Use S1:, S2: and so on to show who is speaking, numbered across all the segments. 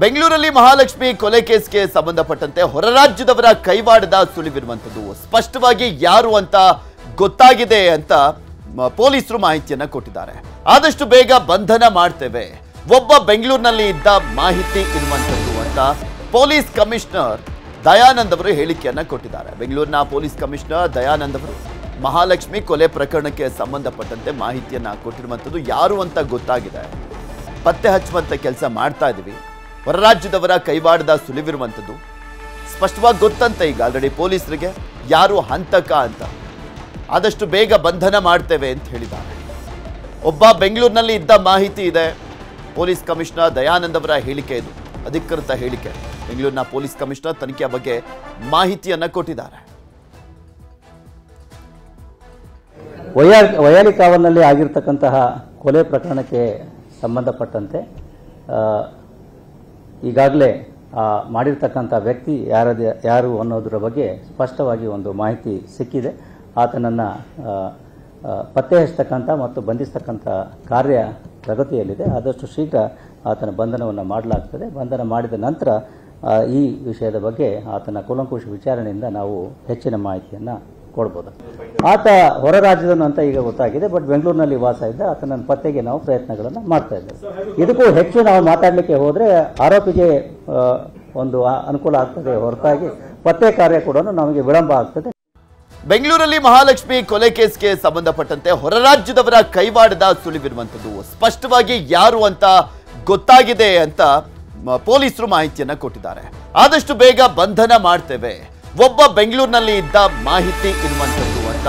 S1: ಬೆಂಗಳೂರಲ್ಲಿ ಮಹಾಲಕ್ಷ್ಮಿ ಕೊಲೆ ಕೇಸ್ಗೆ ಸಂಬಂಧಪಟ್ಟಂತೆ ಹೊರ ರಾಜ್ಯದವರ ಕೈವಾಡದ ಸುಳಿವಿರುವಂಥದ್ದು ಸ್ಪಷ್ಟವಾಗಿ ಯಾರು ಅಂತ ಗೊತ್ತಾಗಿದೆ ಅಂತ ಪೊಲೀಸರು ಮಾಹಿತಿಯನ್ನು ಕೊಟ್ಟಿದ್ದಾರೆ. ಆದಷ್ಟು ಬೇಗ ಬಂಧನ ಮಾಡ್ತೇವೆ. ಒಬ್ಬ ಬೆಂಗಳೂರಿನಲ್ಲಿ ಇದ್ದ ಮಾಹಿತಿ ಇರುವಂಥದ್ದು ಅಂತ ಪೊಲೀಸ್ ಕಮಿಷನರ್ ದಯಾನಂದ್ ಅವರು ಹೇಳಿಕೆಯನ್ನು ಕೊಟ್ಟಿದ್ದಾರೆ. ಬೆಂಗಳೂರಿನ ಪೊಲೀಸ್ ಕಮಿಷನರ್ ದಯಾನಂದ್ ಅವರು ಮಹಾಲಕ್ಷ್ಮಿ ಕೊಲೆ ಪ್ರಕರಣಕ್ಕೆ ಸಂಬಂಧಪಟ್ಟಂತೆ ಮಾಹಿತಿಯನ್ನು ಕೊಟ್ಟಿರುವಂಥದ್ದು ಯಾರು ಅಂತ ಗೊತ್ತಾಗಿದೆ. ಪತ್ತೆ ಹಚ್ಚುವಂತ ಕೆಲಸ ಮಾಡ್ತಾ ಇದ್ದೀವಿ ಹೊರ ರಾಜ್ಯದವರ ಕೈವಾಡದ ಸುಳಿವಿರುವಂಥದ್ದು. ಸ್ಪಷ್ಟವಾಗಿ ಗೊತ್ತಂತೆ ಈಗ ಆಲ್ರೆಡಿ ಪೊಲೀಸರಿಗೆ ಯಾರು ಹಂತಕ ಅಂತ. ಆದಷ್ಟು ಬೇಗ ಬಂಧನ ಮಾಡ್ತೇವೆ ಅಂತ ಹೇಳಿದ್ದಾರೆ. ಒಬ್ಬ ಬೆಂಗಳೂರಿನಲ್ಲಿ ಇದ್ದ ಮಾಹಿತಿ ಇದೆ. ಪೊಲೀಸ್ ಕಮಿಷನರ್ ದಯಾನಂದ್ ಅವರ ಹೇಳಿಕೆ ಇದು. ಅಧಿಕೃತ ಹೇಳಿಕೆ. ಬೆಂಗಳೂರಿನ ಪೊಲೀಸ್ ಕಮಿಷನರ್ ತನಿಖೆಯ ಬಗ್ಗೆ ಮಾಹಿತಿಯನ್ನು ಕೊಟ್ಟಿದ್ದಾರೆ.
S2: ವಯಾ ಆಗಿರ್ತಕ್ಕಂತಹ ಕೊಲೆ ಪ್ರಕರಣಕ್ಕೆ ಸಂಬಂಧಪಟ್ಟಂತೆ ಈಗಾಗಲೇ ಮಾಡಿರ್ತಕ್ಕಂಥ ವ್ಯಕ್ತಿ ಯಾರದ ಯಾರು ಅನ್ನೋದರ ಬಗ್ಗೆ ಸ್ಪಷ್ಟವಾಗಿ ಒಂದು ಮಾಹಿತಿ ಸಿಕ್ಕಿದೆ. ಆತನನ್ನು ಪತ್ತೆ ಹಚ್ಚತಕ್ಕಂಥ ಮತ್ತು ಬಂಧಿಸ್ತಕ್ಕಂಥ ಕಾರ್ಯ ಪ್ರಗತಿಯಲ್ಲಿದೆ. ಆದಷ್ಟು ಶೀಘ್ರ ಆತನ ಬಂಧನವನ್ನು ಮಾಡಲಾಗ್ತದೆ. ಬಂಧನ ಮಾಡಿದ ನಂತರ ಈ ವಿಷಯದ ಬಗ್ಗೆ ಆತನ ಕುಲಂಕುಶ ವಿಚಾರಣೆಯಿಂದ ನಾವು ಹೆಚ್ಚಿನ ಮಾಹಿತಿಯನ್ನು ಕೊಡ್ಬೋದು. ಆತ ಹೊರ ರಾಜ್ಯದನು ಅಂತ ಈಗ ಗೊತ್ತಾಗಿದೆ ಬಟ್ ಬೆಂಗಳೂರಿನಲ್ಲಿ ವಾಸ ಇದ್ದ ಆತನ ಪತ್ತೆಗೆ ನಾವು ಪ್ರಯತ್ನಗಳನ್ನು ಮಾಡ್ತಾ ಇದ್ದೇವೆ. ಇದಕ್ಕೂ ಹೆಚ್ಚು ನಾವು ಮಾತಾಡಲಿಕ್ಕೆ ಹೋದರೆ ಆರೋಪಿಗೆ ಒಂದು ಅನುಕೂಲ ಆಗ್ತದೆ ಹೊರತಾಗಿ ಪತ್ತೆ ಕಾರ್ಯ ಕೂಡ ನಮಗೆ ವಿಳಂಬ ಆಗ್ತದೆ.
S1: ಬೆಂಗಳೂರಲ್ಲಿ ಮಹಾಲಕ್ಷ್ಮಿ ಕೊಲೆ ಕೇಸ್ಗೆ ಸಂಬಂಧಪಟ್ಟಂತೆ ಹೊರ ರಾಜ್ಯದವರ ಕೈವಾಡದ ಸುಳಿವಿರುವಂಥದ್ದು ಸ್ಪಷ್ಟವಾಗಿ ಯಾರು ಅಂತ ಗೊತ್ತಾಗಿದೆ ಅಂತ ಪೊಲೀಸರು ಮಾಹಿತಿಯನ್ನ ಕೊಟ್ಟಿದ್ದಾರೆ. ಆದಷ್ಟು ಬೇಗ ಬಂಧನ ಮಾಡ್ತೇವೆ. ಒಬ್ಬ ಬೆಂಗಳೂರಿನಲ್ಲಿ ಇದ್ದ ಮಾಹಿತಿ ಇರುವಂಥದ್ದು ಅಂತ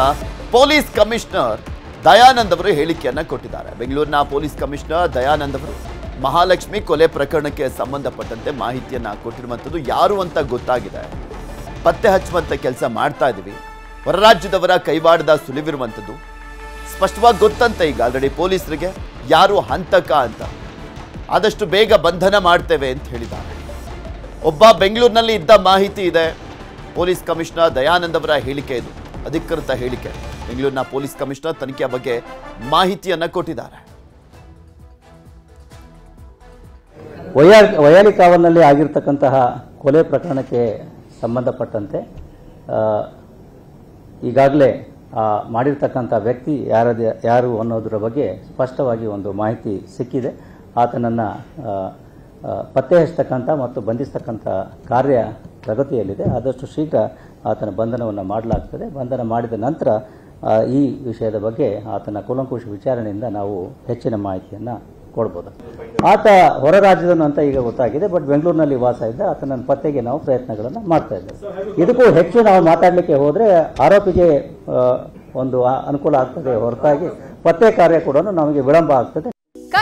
S1: ಪೊಲೀಸ್ ಕಮಿಷನರ್ ದಯಾನಂದ್ ಅವರು ಹೇಳಿಕೆಯನ್ನ ಕೊಟ್ಟಿದ್ದಾರೆ. ಬೆಂಗಳೂರಿನ ಪೊಲೀಸ್ ಕಮಿಷನರ್ ದಯಾನಂದ್ ಅವರು ಮಹಾಲಕ್ಷ್ಮಿ ಕೊಲೆ ಪ್ರಕರಣಕ್ಕೆ ಸಂಬಂಧಪಟ್ಟಂತೆ ಮಾಹಿತಿಯನ್ನ ಕೊಟ್ಟಿರುವಂಥದ್ದು ಯಾರು ಅಂತ ಗೊತ್ತಾಗಿದೆ. ಪತ್ತೆ ಹಚ್ಚುವಂತ ಕೆಲಸ ಮಾಡ್ತಾ ಇದ್ದೀವಿ. ಹೊರ ರಾಜ್ಯದವರ ಕೈವಾಡದ ಸುಳಿವಿರುವಂಥದ್ದು ಸ್ಪಷ್ಟವಾಗಿ ಗೊತ್ತಂತೆ ಈಗ ಆಲ್ರೆಡಿ ಪೊಲೀಸರಿಗೆ ಯಾರು ಹಂತಕ ಅಂತ. ಆದಷ್ಟು ಬೇಗ ಬಂಧನ ಮಾಡ್ತೇವೆ ಅಂತ ಹೇಳಿದ್ದಾರೆ. ಒಬ್ಬ ಬೆಂಗಳೂರಿನಲ್ಲಿ ಇದ್ದ ಮಾಹಿತಿ ಇದೆ. ಪೊಲೀಸ್ ಕಮಿಷನರ್ ದಯಾನಂದ್ ಅವರ ಹೇಳಿಕೆ ಇದು. ಅಧಿಕೃತ ಹೇಳಿಕೆ. ಬೆಂಗಳೂರಿನ ಪೊಲೀಸ್ ಕಮಿಷನರ್ ತನಿಖೆಯ ಬಗ್ಗೆ ಮಾಹಿತಿಯನ್ನ ಕೊಟ್ಟಿದ್ದಾರೆ.
S2: ವಯಾ ವಯಾಲಿ ಕಾವಲ್ನಲ್ಲಿ ಆಗಿರ್ತಕ್ಕಂತಹ ಕೊಲೆ ಪ್ರಕರಣಕ್ಕೆ ಸಂಬಂಧಪಟ್ಟಂತೆ ಈಗಾಗಲೇ ಮಾಡಿರ್ತಕ್ಕಂಥ ವ್ಯಕ್ತಿ ಯಾರದ ಯಾರು ಅನ್ನೋದರ ಬಗ್ಗೆ ಸ್ಪಷ್ಟವಾಗಿ ಒಂದು ಮಾಹಿತಿ ಸಿಕ್ಕಿದೆ. ಆತನನ್ನು ಪತ್ತೆ ಹಚ್ಚತಕ್ಕಂಥ ಮತ್ತು ಬಂಧಿಸ್ತಕ್ಕಂಥ ಕಾರ್ಯ ಪ್ರಗತಿಯಲ್ಲಿದೆ. ಆದಷ್ಟು ಶೀಘ್ರ ಆತನ ಬಂಧನವನ್ನು ಮಾಡಲಾಗ್ತದೆ. ಬಂಧನ ಮಾಡಿದ ನಂತರ ಈ ವಿಷಯದ ಬಗ್ಗೆ ಆತನ ಕೂಲಂಕುಷ ವಿಚಾರಣೆಯಿಂದ ನಾವು ಹೆಚ್ಚಿನ ಮಾಹಿತಿಯನ್ನು ಕೊಡ್ಬೋದು. ಆತ ಹೊರ ರಾಜ್ಯದನ್ನು ಅಂತ ಈಗ ಗೊತ್ತಾಗಿದೆ. ಬಟ್ ಬೆಂಗಳೂರಿನಲ್ಲಿ ವಾಸ ಇದ್ದ ಆತನ ಪತ್ತೆಗೆ ನಾವು ಪ್ರಯತ್ನಗಳನ್ನು ಮಾಡ್ತಾ ಇದ್ದೇವೆ. ಇದಕ್ಕೂ ಹೆಚ್ಚು ನಾವು ಮಾತಾಡಲಿಕ್ಕೆ ಹೋದರೆ ಆರೋಪಿಗೆ ಒಂದು ಅನುಕೂಲ ಆಗ್ತದೆ ಹೊರತಾಗಿ. ಪತ್ತೆ ಕಾರ್ಯ ಕೂಡ ನಮಗೆ ವಿಳಂಬ ಆಗ್ತದೆ.